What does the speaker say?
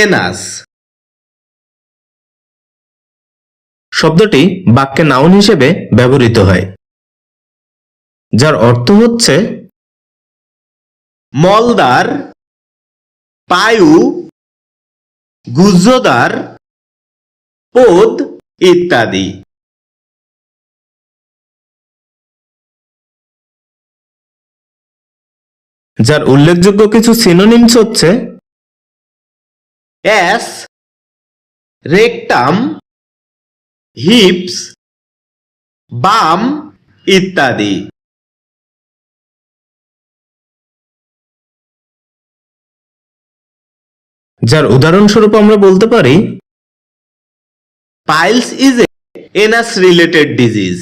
Anus. শব্দটি বাক্যে noun হিসেবে ব্যবহৃত হয় যার অর্থ হচ্ছে মলদার পায়ু গুজ্জদার পোদ ইত্যাদি। যার উল্লেখযোগ্য কিছু সিনোনিমস হচ্ছে অ্যাস রেকটাম হিপস বাম ইত্যাদি। যার উদাহরণস্বরূপ আমরা বলতে পারি piles is a anus related disease